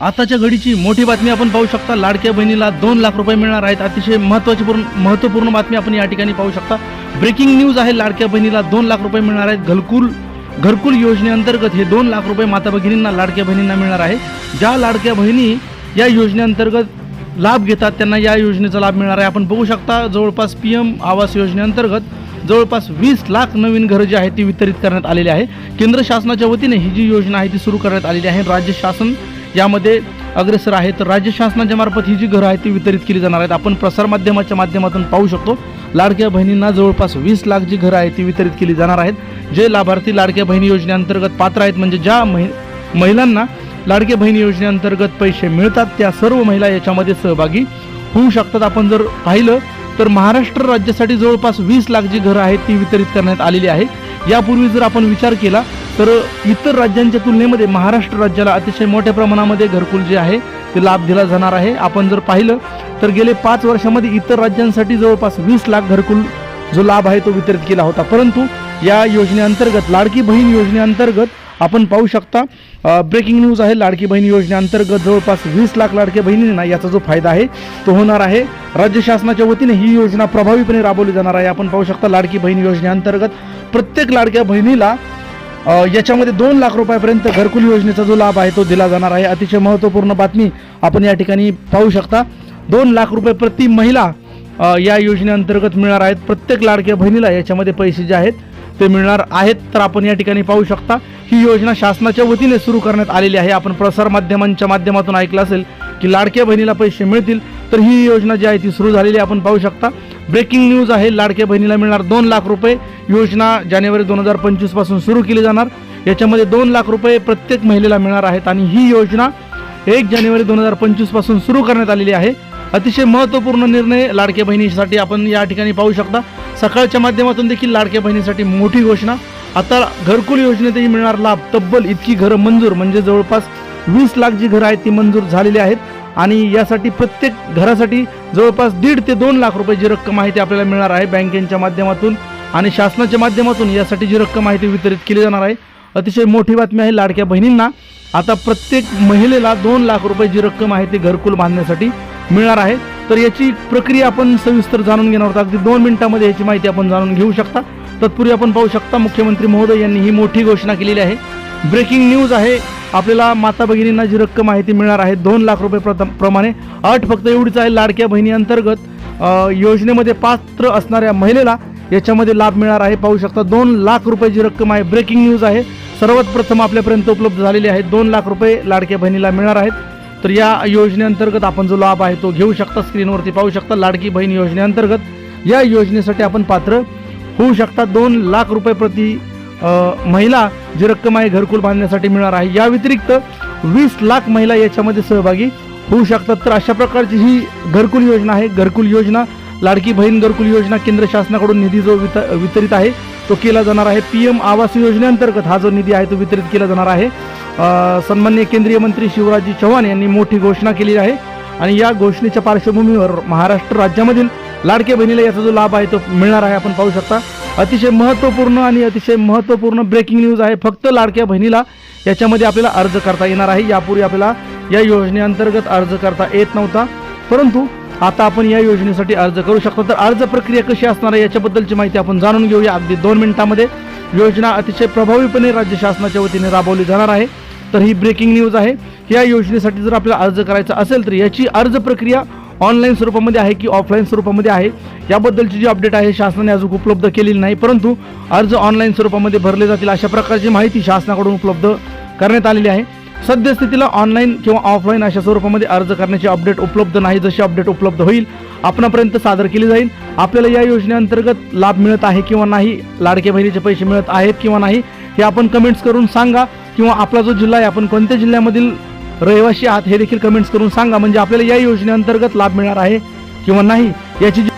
आताच्या घडीची मोठी बातमी आपण पाहू शकता. लाडक्या बहिणीला दोन लाख रुपये मिळणार आहेत. अतिशय महत्वाची पूर्ण महत्त्वपूर्ण बातमी आपण या ठिकाणी पाहू शकता. ब्रेकिंग न्यूज आहे लाडक्या बहिणीला दोन लाख रुपये मिळणार आहेत. घरकुल घरकुल योजनेअंतर्गत हे दोन लाख रुपये माता भगिनींना लाडक्या बहिणींना मिळणार आहे. ज्या लाडक्या बहिणी या योजनेअंतर्गत लाभ घेतात त्यांना या योजनेचा लाभ मिळणार आहे. आपण बघू शकता जवळपास पी एम आवास योजनेअंतर्गत जवळपास वीस लाख नवीन घरं जी आहेत ती वितरित करण्यात आलेली आहे. केंद्र शासनाच्या वतीने ही जी योजना आहे ती सुरू करण्यात आलेली आहे. राज्य शासन यामध्ये अग्रेसर आहे तर राज्य शासनाच्या मार्फत ही जी घरं आहेत ती वितरित केली जाणार आहेत. आपण प्रसारमाध्यमाच्या माध्यमातून पाहू शकतो लाडक्या बहिणींना जवळपास वीस लाख जी घरं आहेत ती वितरित केली जाणार आहेत. जे लाभार्थी लाडक्या बहिणी योजनेअंतर्गत पात्र आहेत म्हणजे ज्या महि महिलांना लाडक्या बहिणी योजनेअंतर्गत पैसे मिळतात त्या सर्व महिला याच्यामध्ये सहभागी होऊ शकतात. आपण जर पाहिलं तर महाराष्ट्र राज्यासाठी जवळपास वीस लाख जी घरं आहेत ती वितरित करण्यात आलेली आहे. यापूर्वी जर आपण विचार केला तर इतर राज्यांच्या तुलनेमध्ये महाराष्ट्र राज्याला अतिशय मोठ्या प्रमाणामध्ये घरकुल जे आहे ते लाभ दिला जाणार आहे. आपण जर पाहिलं तर गेले पाच वर्षामध्ये इतर राज्यांसाठी जवळपास वीस लाख घरकुल जो लाभ आहे तो वितरित केला होता. परंतु या योजनेअंतर्गत लाडकी बहीण योजनेअंतर्गत आपण पाहू शकता ब्रेकिंग न्यूज आहे लाडकी बहीण योजनेअंतर्गत जवळपास वीस लाख लाडक्या बहिणींना याचा जो फायदा आहे तो होणार आहे. राज्य शासनाच्या वतीने ही योजना प्रभावीपणे राबवली जाणार आहे. आपण पाहू शकता लाडकी बहीण योजनेअंतर्गत प्रत्येक लाडक्या बहिणीला याच्यामध्ये दोन लाख रुपयापर्यंत घरकुल योजनेचा जो लाभ आहे तो दिला जाणार आहे. अतिशय महत्त्वपूर्ण बातमी आपण या ठिकाणी पाहू शकता. दोन लाख रुपये प्रति महिला या योजनेअंतर्गत मिळणार आहेत. प्रत्येक लाडक्या बहिणीला याच्यामध्ये पैसे जे आहेत ते मिळणार आहेत. तर आपण या ठिकाणी पाहू शकता ही योजना शासनाच्या वतीने सुरू करण्यात आलेली आहे. आपण प्रसार माध्यमांच्या माध्यमातून ऐकलं असेल की लाडक्या बहिणीला पैसे मिळतील. तर ही योजना जी आहे ती सुरू झालेली आपण पाहू शकता. ब्रेकिंग न्यूज आहे. लाडक्या बहिणीला मिळणार दोन लाख रुपये. योजना जानेवारी दोन हजार पंचवीसपासून सुरू केली जाणार. याच्यामध्ये दोन लाख रुपये प्रत्येक महिलेला मिळणार आहेत आणि ही योजना एक जानेवारी दोन हजार पंचवीसपासून सुरू करण्यात आलेली आहे. अतिशय महत्त्वपूर्ण निर्णय लाडक्या बहिणीसाठी आपण या ठिकाणी पाहू शकता. सकाळच्या माध्यमातून देखील लाडक्या बहिणीसाठी मोठी घोषणा. आता घरकुल योजनेतही मिळणार लाभ. तब्बल इतकी घरं मंजूर. म्हणजे जवळपास वीस लाख जी घरं आहेत ती मंजूर झालेली आहेत. आणि यासाठी प्रत्येक घरासाठी जवळपास दीड ते दोन लाख रुपये जी रक्कम आहे ती आपल्याला मिळणार आहे बँकेच्या माध्यमातून आणि शासनाच्या माध्यमातून यासाठी जी रक्कम आहे ती वितरित केली जाणार आहे. अतिशय मोठी बातमी आहे लाडक्या बहिणींना. आता प्रत्येक महिलेला दोन लाख रुपये जी रक्कम आहे ती घरकुल बांधण्यासाठी मिळणार आहे. तर याची प्रक्रिया आपण सविस्तर जाणून घेणार आहोत. अगदी दोन मिनिटांमध्ये याची माहिती आपण जाणून घेऊ शकता. तत्पूर्वी आपण पाहू शकता मुख्यमंत्री महोदय यांनी ही मोठी घोषणा केलेली आहे. ब्रेकिंग न्यूज आहे. आपल्याला माता भगिनींना जी रक्कम आहे ती मिळणार आहे. दोन लाख रुपये प्रथम प्रमाणे. अट फक्त एवढीच आहे लाडक्या बहिणी अंतर्गत योजनेमध्ये पात्र असणाऱ्या महिलेला याच्यामध्ये लाभ मिळणार आहे. पाहू शकता दोन लाख रुपये जी रक्कम आहे ब्रेकिंग न्यूज आहे. सर्वात प्रथम आपल्यापर्यंत उपलब्ध झालेली आहे. दोन लाख रुपये लाडक्या बहिणीला मिळणार आहेत. तर या योजनेअंतर्गत आपण जो लाभ आहे तो घेऊ शकता स्क्रीनवरती. पाहू शकता लाडकी बहीण योजनेअंतर्गत या योजनेसाठी आपण पात्र होऊ शकता. दोन लाख रुपये प्रति महिला जी रक्कम आहे घरकुल बांधण्यासाठी मिळणार आहे. या व्यतिरिक्त वीस लाख महिला याच्यामध्ये सहभागी होऊ शकतात. तर अशा प्रकारची ही घरकुल योजना आहे. घरकुल योजना लाडकी बहीण घरकुल योजना केंद्र शासनाकडून निधी जो वित वितरित आहे तो केला जाणार आहे. पी एम आवास योजनेअंतर्गत हा जो निधी आहे तो वितरित केला जाणार आहे. सन्मान्य केंद्रीय मंत्री शिवराजजी चव्हाण यांनी मोठी घोषणा केली आहे. आणि या घोषणेच्या पार्श्वभूमीवर महाराष्ट्र राज्यामधील लाडक्या बहिणीला याचा जो लाभ आहे तो मिळणार आहे. आपण पाहू शकता. अतिशय महत्त्वपूर्ण आणि अतिशय महत्त्वपूर्ण ब्रेकिंग न्यूज आहे. फक्त लाडक्या बहिणीला याच्यामध्ये आपल्याला अर्ज करता येणार आहे. यापूर्वी आपल्याला या योजनेअंतर्गत अर्ज करता येत नव्हता. परंतु आता आपण या योजनेसाठी अर्ज करू शकतो. तर अर्ज प्रक्रिया कशी असणार आहे याच्याबद्दलची माहिती आपण जाणून घेऊया. अगदी दोन मिनिटांमध्ये योजना अतिशय प्रभावीपणे राज्य शासनाच्या वतीने राबवली जाणार आहे. तर ही ब्रेकिंग न्यूज आहे. या योजनेसाठी जर आपल्याला अर्ज करायचा असेल तर याची अर्ज प्रक्रिया ऑनलाईन स्वरूपामध्ये आहे की ऑफलाईन स्वरूपामध्ये आहे? याबद्दलची जी अपडेट आहे शासनाने अजून उपलब्ध केलेली नाही परंतु अर्ज ऑनलाईन स्वरूपामध्ये भरले जातील अशा प्रकारची माहिती शासनाकडून उपलब्ध करण्यात आलेली आहे. सद्यस्थितीला ऑनलाईन किंवा ऑफलाईन अशा स्वरूपामध्ये अर्ज करण्याची अपडेट उपलब्ध नाही. जशी अपडेट उपलब्ध होईल आपणापर्यंत सादर केली जाईल. आपल्याला या योजनेअंतर्गत लाभ मिळत आहे किंवा नाही लाडके बहिणीचे पैसे मिळत आहेत किंवा नाही हे आपण कमेंट्स करून सांगा. किंवा आपला जो जिल्हा आहे आपण कोणत्या जिल्ह्यामधील रहिवासी आहात हे देखील कमेंट्स करून सांगा. म्हणजे आपल्याला या योजनेअंतर्गत लाभ मिळणार आहे किंवा नाही याची जी